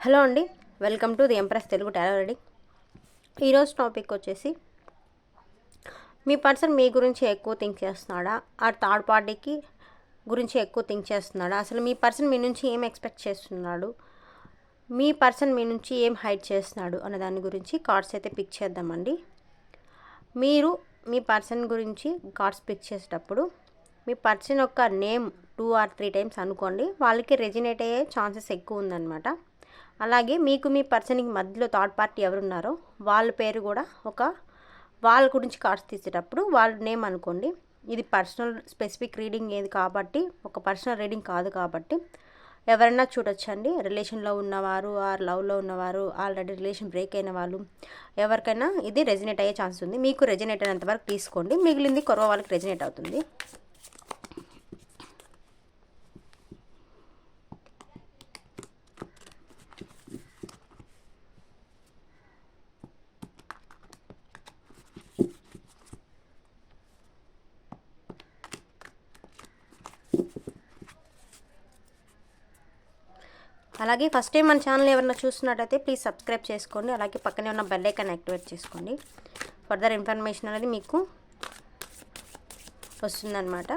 Hello అండి welcome to the empress Telugu tarot ఈరోజు topic వచ్చేసి మీ పర్సన్ మీ గురించి ఎక్కువ థింక్ చేస్తున్నాడా? ఆ థర్డ్ పార్టీకి గురించి ఎక్కువ థింక్ చేస్తున్నాడా? అసలు మీ పర్సన్ మీ నుంచి ఏం ఎక్స్పెక్ట్ చేస్తున్నాడు? మీ పర్సన్ మీ నుంచి ఏం హైడ్ చేస్తున్నాడు? అనే దాని గురించి కార్డ్స్ అయితే పిక్ చేద్దామండి. మీరు మీ పర్సన్ గురించి కార్డ్స్ పిక్ చేసేటప్పుడు మీ పర్సన్ యొక్క name two or three times అనుకోండి వాళ్ళకి రెజినేట్ అయ్యే ఛాన్సెస్ ఎక్కువ ఉందన్నమాట. అలాగే మీకు మీ పర్సన్కి మధ్యలో థర్డ్ పార్టీ ఎవరున్నారో వాళ్ళ పేరు కూడా ఒక వాళ్ళ గురించి కార్డ్స్ తీసేటప్పుడు వాళ్ళ నేమ్ అనుకోండి. ఇది పర్సనల్ స్పెసిఫిక్ రీడింగ్ ఏది కాబట్టి ఒక పర్సనల్ రీడింగ్ కాదు కాబట్టి ఎవరైనా చూడొచ్చండి. రిలేషన్లో ఉన్నవారు ఆర్ లవ్లో ఉన్నవారు ఆల్రెడీ రిలేషన్ బ్రేక్ అయిన వాళ్ళు ఎవరికైనా ఇది రెజినేట్ అయ్యే ఛాన్స్ ఉంది. మీకు రెజినేట్ అయినంత వరకు తీసుకోండి. మిగిలింది కొరవ వాళ్ళకి రెజినేట్ అవుతుంది. అలాగే ఫస్ట్ టైం మన ఛానల్ ఎవరైనా చూస్తున్నట్టయితే ప్లీజ్ సబ్స్క్రైబ్ చేసుకోండి. అలాగే పక్కనే ఉన్న బెల్ ఐకాన్ యాక్టివేట్ చేసుకోండి. ఫర్దర్ ఇన్ఫర్మేషన్ అనేది మీకు వస్తుందన్నమాట.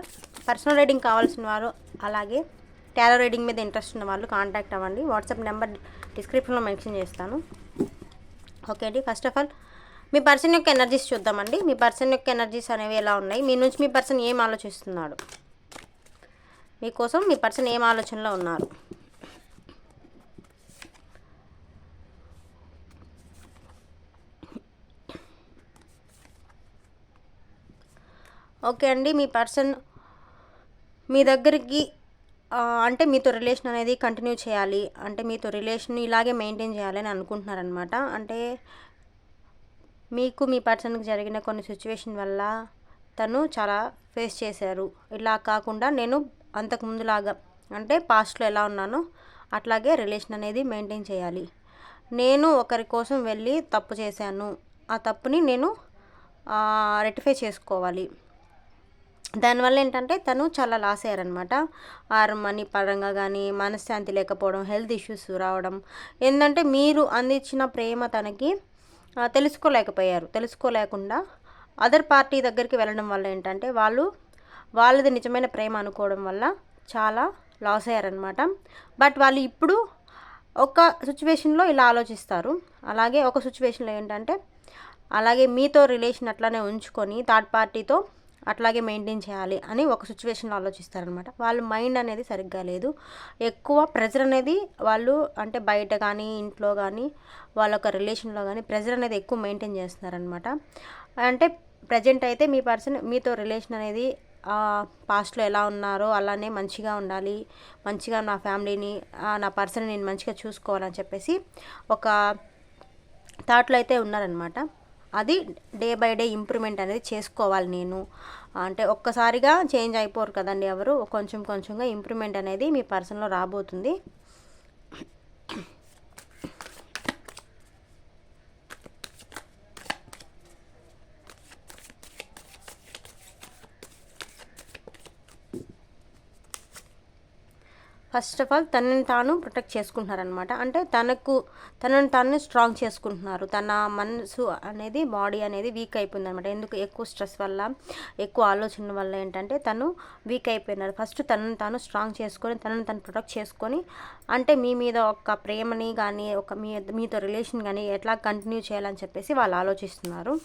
పర్సనల్ రీడింగ్ కావాల్సిన వారు అలాగే టారో రీడింగ్ మీద ఇంట్రెస్ట్ ఉన్న వాళ్ళు కాంటాక్ట్ అవ్వండి. వాట్సాప్ నెంబర్ డిస్క్రిప్షన్లో మెన్షన్ చేస్తాను. ఓకే అండి. ఫస్ట్ ఆఫ్ ఆల్ మీ పర్సన్ యొక్క ఎనర్జీస్ చూద్దామండి. మీ పర్సన్ యొక్క ఎనర్జీస్ అనేవి ఎలా ఉన్నాయి? మీ నుంచి మీ పర్సన్ ఏం ఆలోచిస్తున్నాడు? మీకోసం మీ పర్సన్ ఏం ఆలోచనలో ఉన్నారు? ఓకే అండి మీ పర్సన్ మీ దగ్గరికి అంటే మీతో రిలేషన్ అనేది కంటిన్యూ చేయాలి. అంటే మీతో రిలేషన్ ఇలాగే మెయింటైన్ చేయాలని అనుకుంటున్నారనమాట అంటే మీకు మీ పర్సన్కి జరిగిన కొన్ని సిచ్యువేషన్ వల్ల తను చాలా ఫేస్ చేశారు. ఇలా కాకుండా నేను అంతకు ముందులాగా అంటే పాస్ట్లో ఎలా ఉన్నానో అట్లాగే రిలేషన్ అనేది మెయింటైన్ చేయాలి. నేను ఒకరి కోసం వెళ్ళి తప్పు చేశాను. ఆ తప్పుని నేను రెక్టిఫై చేసుకోవాలి. దానివల్ల ఏంటంటే తను చాలా లాస్ అయ్యారనమాట. ఆర్ మనీ పరంగా కానీ మనశ్శాంతి లేకపోవడం హెల్త్ ఇష్యూస్ రావడం. ఏంటంటే మీరు అందించిన ప్రేమ తనకి తెలుసుకోలేకపోయారు. తెలుసుకోలేకుండా అదర్ పార్టీ దగ్గరికి వెళ్ళడం వల్ల ఏంటంటే వాళ్ళు వాళ్ళది నిజమైన ప్రేమ అనుకోవడం వల్ల చాలా లాస్ అయ్యారనమాట. బట్ వాళ్ళు ఇప్పుడు ఒక సిచ్యువేషన్లో ఇలా ఆలోచిస్తారు. అలాగే ఒక సిచ్యువేషన్లో ఏంటంటే అలాగే మీతో రిలేషన్ అట్లానే ఉంచుకొని థర్డ్ పార్టీతో అట్లాగే మెయింటైన్ చేయాలి అని ఒక సిచ్యువేషన్లో ఆలోచిస్తారనమాట. వాళ్ళ మైండ్ అనేది సరిగ్గా లేదు. ఎక్కువ ప్రెజర్ అనేది వాళ్ళు అంటే బయట కానీ ఇంట్లో కానీ వాళ్ళ ఒక రిలేషన్లో కానీ ప్రెజర్ అనేది ఎక్కువ మెయింటైన్ చేస్తున్నారనమాట. అంటే ప్రజెంట్ అయితే మీ పర్సన్ మీతో రిలేషన్ అనేది పాస్ట్లో ఎలా ఉన్నారో అలానే మంచిగా ఉండాలి. మంచిగా నా ఫ్యామిలీని నా పర్సన్ నేను మంచిగా చూసుకోవాలని చెప్పేసి ఒక థాట్లో అయితే ఉన్నారనమాట. అది డే బై డే ఇంప్రూవ్మెంట్ అనేది చేసుకోవాలి నేను. అంటే ఒక్కసారిగా చేంజ్ అయిపోరు కదండి ఎవరు కొంచెం కొంచెంగా ఇంప్రూవ్మెంట్ అనేది మీ పర్సన్లో రాబోతుంది. ఫస్ట్ ఆఫ్ ఆల్ తనని తాను ప్రొటెక్ట్ చేసుకుంటున్నారనమాట అంటే తనకు తనని తాను స్ట్రాంగ్ చేసుకుంటున్నారు. తన మనసు అనేది బాడీ అనేది వీక్ అయిపోయింది అనమాట ఎందుకు? ఎక్కువ స్ట్రెస్ వల్ల ఎక్కువ ఆలోచన వల్ల ఏంటంటే తను వీక్ అయిపోయినారు ఫస్ట్ తనని తాను స్ట్రాంగ్ చేసుకొని తనని తను ప్రొటెక్ట్ చేసుకొని అంటే మీ మీద ఒక ప్రేమని కానీ ఒక మీ మీతో రిలేషన్ కానీ ఎట్లా కంటిన్యూ చేయాలని చెప్పేసి వాళ్ళు ఆలోచిస్తున్నారు.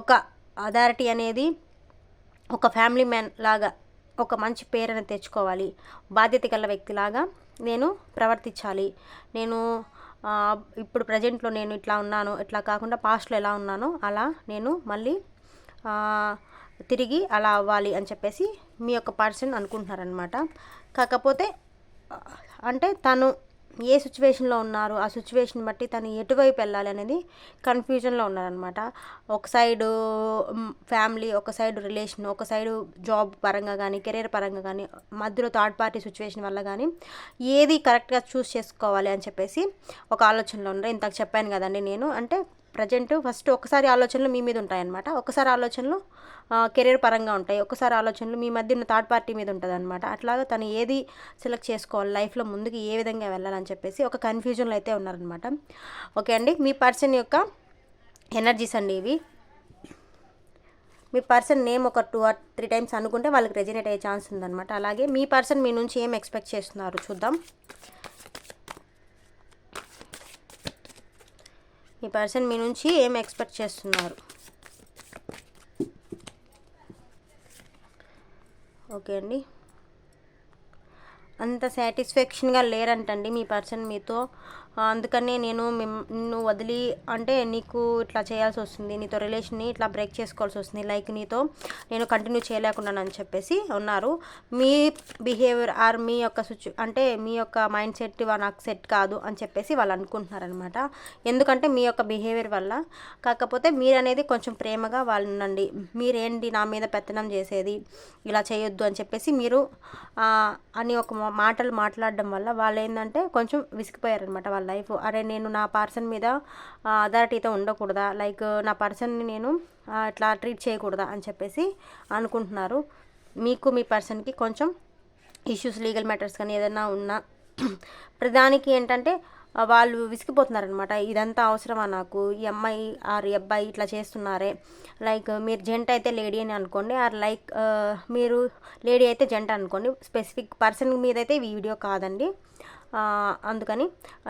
ఒక అథారిటీ అనేది ఒక ఫ్యామిలీ మ్యాన్ లాగా ఒక మంచి పేరును తెచ్చుకోవాలి. బాధ్యత గల వ్యక్తిలాగా నేను ప్రవర్తించాలి. నేను ఇప్పుడు ప్రజెంట్లో నేను ఇట్లా ఉన్నాను ఇట్లా కాకుండా పాస్ట్లో ఎలా ఉన్నానో అలా నేను మళ్ళీ తిరిగి అలా అవ్వాలి అని చెప్పేసి మీ యొక్క పర్సన్ అనుకుంటున్నారనమాట కాకపోతే అంటే తను ఏ సిచ్యువేషన్లో ఉన్నారు? ఆ సిచ్యువేషన్ బట్టి తను ఎటువైపు వెళ్ళాలి అనేది కన్ఫ్యూజన్లో ఉన్నారనమాట ఒక సైడు ఫ్యామిలీ ఒక సైడ్ రిలేషన్ ఒక సైడు జాబ్ పరంగా కానీ కెరీర్ పరంగా కానీ మధ్యలో థర్డ్ పార్టీ సిచ్యువేషన్ వల్ల కానీ ఏది కరెక్ట్గా చూస్ చేసుకోవాలి అని చెప్పేసి ఒక ఆలోచనలో ఉన్నారు. ఇంతకు చెప్పాను కదండి నేను. అంటే ప్రజెంట్ ఫస్ట్ ఒకసారి ఆలోచనలు మీ మీద ఉంటాయన్నమాట. ఒకసారి ఆలోచనలు కెరీర్ పరంగా ఉంటాయి. ఒకసారి ఆలోచనలు మీ మధ్య ఉన్న థర్డ్ పార్టీ మీద ఉంటుంది అనమాట అట్లాగా తను ఏది సెలెక్ట్ చేసుకోవాలి లైఫ్లో ముందుకు ఏ విధంగా వెళ్ళాలని చెప్పేసి ఒక కన్ఫ్యూజన్లో అయితే ఉన్నారనమాట ఓకే అండి మీ పర్సన్ యొక్క ఎనర్జీస్ అండి ఇవి. మీ పర్సన్ నేమ్ ఒక టూ ఆర్ త్రీ టైమ్స్ అనుకుంటే వాళ్ళకి రెజినేట్ అయ్యే ఛాన్స్ ఉందన్నమాట. అలాగే మీ పర్సన్ మీ నుంచి ఏం ఎక్స్పెక్ట్ చేస్తున్నారు చూద్దాం. మీ పర్సన్ మీ నుంచి ఏం ఎక్స్పెక్ట్ చేస్తున్నారు? ఓకే అండి. అంత సాటిస్ఫాక్షన్గా లేరంటండి మీ పర్సన్ మీతో. అందుకనే నేను నిన్ను వదిలి అంటే నీకు ఇట్లా చేయాల్సి వస్తుంది నీతో రిలేషన్ని ఇట్లా బ్రేక్ చేసుకోవాల్సి వస్తుంది లైక్ నీతో నేను కంటిన్యూ చేయలేకున్నానని చెప్పేసి ఉన్నారు. మీ బిహేవియర్ ఆర్ మీ యొక్క సిచ్యు అంటే మీ యొక్క మైండ్ సెట్ నాకు సెట్ కాదు అని చెప్పేసి వాళ్ళు అనుకుంటున్నారనమాట. ఎందుకంటే మీ యొక్క బిహేవియర్ వల్ల. కాకపోతే మీరు అనేది కొంచెం ప్రేమగా వాళ్ళు ఉండండి మీరేంటి నా మీద పెత్తనం చేసేది? ఇలా చేయొద్దు అని చెప్పేసి మీరు అని ఒక మాటలు మాట్లాడడం వల్ల వాళ్ళు ఏంటంటే కొంచెం విసిగిపోయారనమాట వాళ్ళ లైఫ్. అరే నేను నా పర్సన్ మీద అథారిటీతో ఉండకూడదా? లైక్ నా పర్సన్ని నేను ఇట్లా ట్రీట్ చేయకూడదా అని చెప్పేసి అనుకుంటున్నారు. మీకు మీ పర్సన్కి కొంచెం ఇష్యూస్ లీగల్ మ్యాటర్స్ కానీ ఏదైనా ఉన్నా. ప్రధానికి ఏంటంటే వాళ్ళు విసిగిపోతున్నారనమాట ఇదంతా అవసరమా నాకు? ఈ అమ్మాయి ఆర్ అబ్బాయి ఇట్లా చేస్తున్నారే. లైక్ మీరు జెంట్ అయితే లేడీ అని అనుకోండి. ఆర్ లైక్ మీరు లేడీ అయితే జెంట్ అనుకోండి. స్పెసిఫిక్ పర్సన్ మీద అయితే ఈ వీడియో కాదండి. అందుకని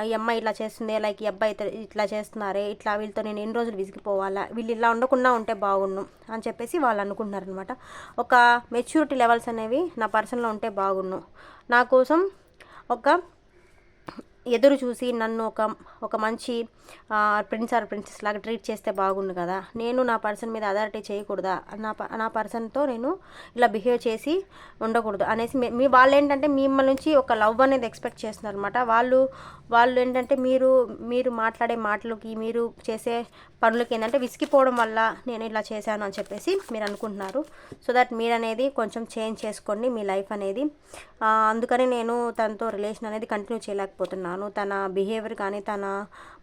ఈ అమ్మాయి ఇట్లా చేస్తుంది లైక్ ఈ అబ్బాయి ఇట్లా చేస్తున్నారే ఇట్లా వీళ్ళతో నేను ఎన్ని రోజులు విసిగిపోవాలా వీళ్ళు ఇలా ఉండకుండా ఉంటే బాగుండు అని చెప్పేసి వాళ్ళు అనుకుంటున్నారనమాట ఒక మెచ్యూరిటీ లెవెల్స్ అనేవి నా పర్సన్లో ఉంటే బాగుండు. నా కోసం ఒక ఎదురు చూసి నన్ను ఒక ఒక మంచి ప్రిన్స్ ఆర్ ప్రిన్సెస్ లాగా ట్రీట్ చేస్తే బాగుండు కదా. నేను నా పర్సన్ మీద అథారిటీ చేయకూడదా? నా నా పర్సన్తో నేను ఇలా బిహేవ్ చేసి ఉండకూడదు అనేసి మీ వాళ్ళు ఏంటంటే మిమ్మల్ని నుంచి ఒక లవ్ అనేది ఎక్స్పెక్ట్ చేస్తున్నారు అనమాట వాళ్ళు వాళ్ళు ఏంటంటే మీరు మీరు మాట్లాడే మాటలకి మీరు చేసే పనులకి ఏంటంటే విసిగిపోవడం వల్ల నేను ఇలా చేశాను అని చెప్పేసి మీరు అనుకుంటున్నారు. సో దట్ మీరు అనేది కొంచెం చేంజ్ చేసుకోండి మీ లైఫ్ అనేది. అందుకని నేను తనతో రిలేషన్ అనేది కంటిన్యూ చేయలేకపోతున్నాను. తన బిహేవియర్ కానీ తన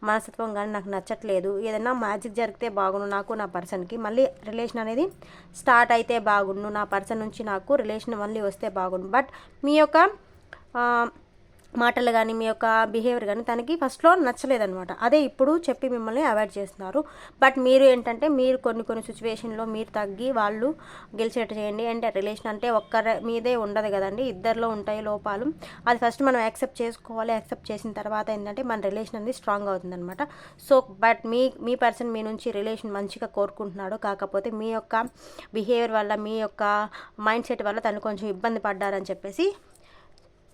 మనస్తత్వం కానీ నాకు నచ్చట్లేదు. ఏదైనా మ్యాజిక్ జరిగితే బాగుండు నాకు నా పర్సన్కి. మళ్ళీ రిలేషన్ అనేది స్టార్ట్ అయితే బాగుండు. నా పర్సన్ నుంచి నాకు రిలేషన్ మళ్ళీ వస్తే బాగుండు. బట్ మీ యొక్క మాటలు కానీ మీ యొక్క బిహేవియర్ కానీ తనకి ఫస్ట్లో నచ్చలేదనమాట అదే ఇప్పుడు చెప్పి మిమ్మల్ని అవాయిడ్ చేస్తున్నారు. బట్ మీరు ఏంటంటే మీరు కొన్ని కొన్ని సిచ్యువేషన్లో మీరు తగ్గి వాళ్ళు గెలిచేట చేయండి. అంటే రిలేషన్ అంటే ఒక్కరి మీదే ఉండదు కదండి. ఇద్దరిలో ఉంటాయి లోపాలు. అది ఫస్ట్ మనం యాక్సెప్ట్ చేసుకోవాలి. యాక్సెప్ట్ చేసిన తర్వాత ఏంటంటే మన రిలేషన్ అనేది స్ట్రాంగ్ అవుతుందనమాట సో బట్ మీ మీ పర్సన్ మీ నుంచి రిలేషన్ మంచిగా కోరుకుంటున్నాడు. కాకపోతే మీ యొక్క బిహేవియర్ వల్ల మీ యొక్క మైండ్ సెట్ వల్ల తను కొంచెం ఇబ్బంది పడ్డారని చెప్పేసి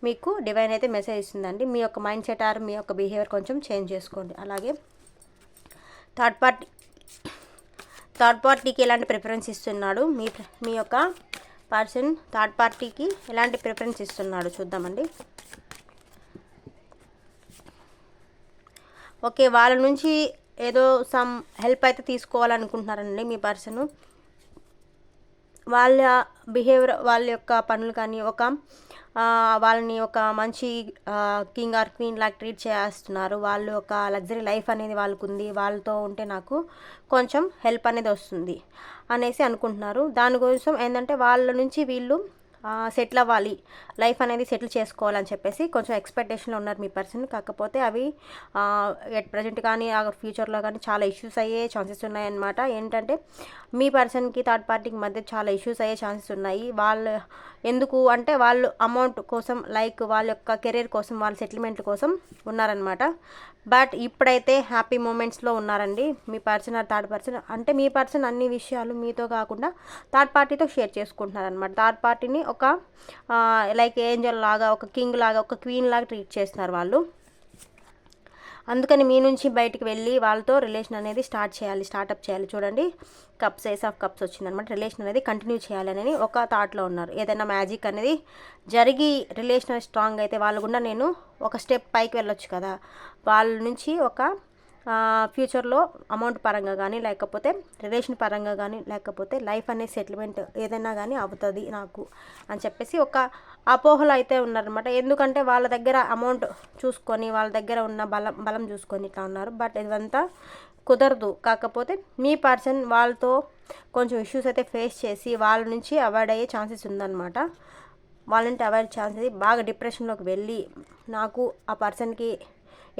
మీకు డివైన్ అయితే మెసేజ్ ఇస్తుందండి. మీ యొక్క మైండ్ సెట్ ఆర్ మీ యొక్క బిహేవియర్ కొంచెం చేంజ్ చేసుకోండి. అలాగే థర్డ్ పార్టీ థర్డ్ పార్టీకి ఎలాంటి ప్రిఫరెన్స్ ఇస్తున్నాడు? మీ మీ యొక్క పర్సన్ థర్డ్ పార్టీకి ఎలాంటి ప్రిఫరెన్స్ ఇస్తున్నాడు? చూద్దామండి. ఓకే వాళ్ళ నుంచి ఏదో సమ్ హెల్ప్ అయితే తీసుకోవాలనుకుంటున్నారండి మీ పర్సన్ వాళ్ళ బిహేవియర్ వాళ్ళ యొక్క పనులు కానీ ఒక వాళ్ళని ఒక మంచి కింగ్ ఆర్ క్వీన్ లాగా ట్రీట్ చేస్తున్నారు. వాళ్ళు ఒక లగ్జరీ లైఫ్ అనేది వాళ్ళకు ఉంది వాళ్ళతో ఉంటే నాకు కొంచెం హెల్ప్ అనేది వస్తుంది అనేసి అనుకుంటున్నారు. దానికోసం ఏంటంటే వాళ్ళ నుంచి వీళ్ళు సెటిల్ అవ్వాలి. లైఫ్ అనేది సెటిల్ చేసుకోవాలని చెప్పేసి కొంచెం ఎక్స్పెక్టేషన్లో ఉన్నారు మీ పర్సన్ కాకపోతే అవి ఎట్ ప్రజెంట్ కానీ ఫ్యూచర్లో కానీ చాలా ఇష్యూస్ అయ్యే ఛాన్సెస్ ఉన్నాయన్నమాట. ఏంటంటే మీ పర్సన్కి థర్డ్ పార్టీకి మధ్య చాలా ఇష్యూస్ అయ్యే ఛాన్సెస్ ఉన్నాయి. వాళ్ళు ఎందుకు అంటే వాళ్ళు అమౌంట్ కోసం లైక్ వాళ్ళ యొక్క కెరీర్ కోసం వాళ్ళ సెటిల్మెంట్ కోసం ఉన్నారనమాట బట్ ఇప్పుడైతే హ్యాపీ మూమెంట్స్లో ఉన్నారండి. మీ పర్సన్ ఆర్ థర్డ్ పర్సన్ అంటే మీ పర్సన్ అన్ని విషయాలు మీతో కాకుండా థర్డ్ పార్టీతో షేర్ చేసుకుంటున్నారనమాట థర్డ్ పార్టీని ఒక లైక్ ఏంజల్ లాగా ఒక కింగ్ లాగా ఒక క్వీన్ లాగా ట్రీట్ చేస్తున్నారు వాళ్ళు. అందుకని మీ నుంచి బయటికి వెళ్ళి వాళ్ళతో రిలేషన్ అనేది స్టార్ట్ చేయాలి స్టార్ట్అప్ చేయాలి. చూడండి కప్స్ ఏస్ ఆఫ్ కప్స్ వచ్చిందనమాట రిలేషన్ అనేది కంటిన్యూ చేయాలని ఒక థాట్లో ఉన్నారు. ఏదైనా మ్యాజిక్ అనేది జరిగి రిలేషన్ స్ట్రాంగ్ అయితే వాళ్ళు కూడా నేను ఒక స్టెప్ పైకి వెళ్ళొచ్చు కదా. వాళ్ళ నుంచి ఒక ఫ్యూచర్లో అమౌంట్ పరంగా కానీ లేకపోతే రిలేషన్ పరంగా కానీ లేకపోతే లైఫ్ అనే సెటిల్మెంట్ ఏదైనా కానీ అవుతుంది నాకు అని చెప్పేసి ఒక అపోహలు అయితే ఉన్నారనమాట ఎందుకంటే వాళ్ళ దగ్గర అమౌంట్ చూసుకొని వాళ్ళ దగ్గర ఉన్న బలం బలం చూసుకొని ఇట్లా ఉన్నారు. బట్ ఇదంతా కుదరదు. కాకపోతే మీ పర్సన్ వాళ్ళతో కొంచెం ఇష్యూస్ అయితే ఫేస్ చేసి వాళ్ళ నుంచి అవాయిడ్ అయ్యే ఛాన్సెస్ ఉందన్నమాట. వాళ్ళంటే అవాయిడ్ ఛాన్సెస్ బాగా డిప్రెషన్లోకి వెళ్ళి నాకు ఆ పర్సన్కి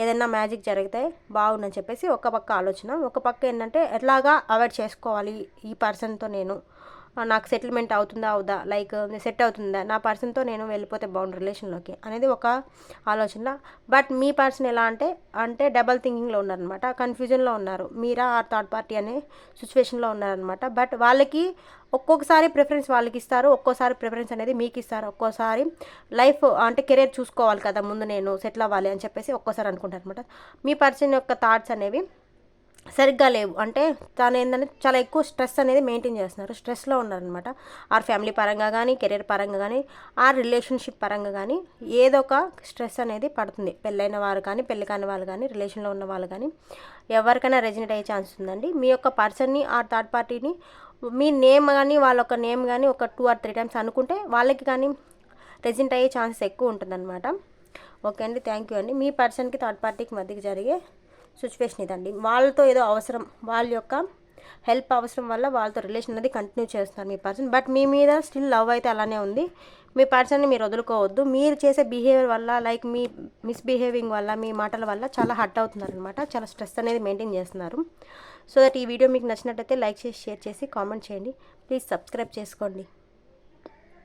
ఏదైనా మ్యాజిక్ జరిగితే బాగుందని చెప్పేసి ఒక పక్క ఆలోచన ఒక పక్క ఏంటంటే ఎట్లాగా అవాయిడ్ చేసుకోవాలి ఈ పర్సన్తో నేను. నాకు సెటిల్మెంట్ అవుతుందా అవుదా? లైక్ సెట్ అవుతుందా? నా పర్సన్తో నేను వెళ్ళిపోతే బాగుండు రిలేషన్లోకి అనేది ఒక ఆలోచన బట్ మీ పర్సన్ ఎలా అంటే అంటే డబల్ థింకింగ్లో ఉన్నారనమాట కన్ఫ్యూజన్లో ఉన్నారు. మీరా ఆ థర్డ్ పార్టీ అనే సిచ్యువేషన్లో ఉన్నారనమాట బట్ వాళ్ళకి ఒక్కొక్కసారి ప్రిఫరెన్స్ వాళ్ళకి ఇస్తారు. ఒక్కోసారి ప్రిఫరెన్స్ అనేది మీకు ఇస్తారు. ఒక్కోసారి లైఫ్ అంటే కెరీర్ చూసుకోవాలి కదా ముందు నేను సెటిల్ అవ్వాలి అని చెప్పేసి ఒక్కోసారి అనుకుంటారు అనమాట మీ పర్సన్ యొక్క థాట్స్ అనేవి సరిగ్గా లేవు. అంటే తను ఏంటంటే చాలా ఎక్కువ స్ట్రెస్ అనేది మెయింటైన్ చేస్తున్నారు. స్ట్రెస్లో ఉన్నారనమాట ఆర్ ఫ్యామిలీ పరంగా కానీ కెరీర్ పరంగా కానీ ఆ రిలేషన్షిప్ పరంగా కానీ ఏదో ఒక స్ట్రెస్ అనేది పడుతుంది. పెళ్ళైన వారు కానీ పెళ్ళి కాని వాళ్ళు కానీ రిలేషన్లో ఉన్న వాళ్ళు కానీ ఎవరికైనా రెజినేట్ అయ్యే ఛాన్స్ ఉందండి. మీ యొక్క పర్సన్ని ఆ థర్డ్ పార్టీని మీ నేమ్ కానీ వాళ్ళ ఒక నేమ్ కానీ ఒక టూ ఆర్ త్రీ టైమ్స్ అనుకుంటే వాళ్ళకి కానీ రెజినెట్ అయ్యే ఛాన్సెస్ ఎక్కువ ఉంటుందన్నమాట. ఓకే అండి. థ్యాంక్ యూ అండి. మీ పర్సన్కి థర్డ్ పార్టీకి మధ్యకి జరిగే సిచ్యువేషన్ ఇదండి. వాళ్ళతో ఏదో అవసరం వాళ్ళ యొక్క హెల్ప్ అవసరం వల్ల వాళ్ళతో రిలేషన్ అనేది కంటిన్యూ చేస్తున్నారు మీ పర్సన్ బట్ మీ మీద స్టిల్ లవ్ అయితే అలానే ఉంది. మీ పర్సన్ని మీరు వదులుకోవద్దు. మీరు చేసే బిహేవియర్ వల్ల లైక్ మీ మిస్బిహేవింగ్ వల్ల మీ మాటల వల్ల చాలా హర్ట్ అవుతున్నారు అనమాట చాలా స్ట్రెస్ అనేది మెయింటైన్ చేస్తున్నారు. సో దట్ ఈ వీడియో మీకు నచ్చినట్టయితే లైక్ చేసి షేర్ చేసి కామెంట్ చేయండి. ప్లీజ్ సబ్స్క్రైబ్ చేసుకోండి.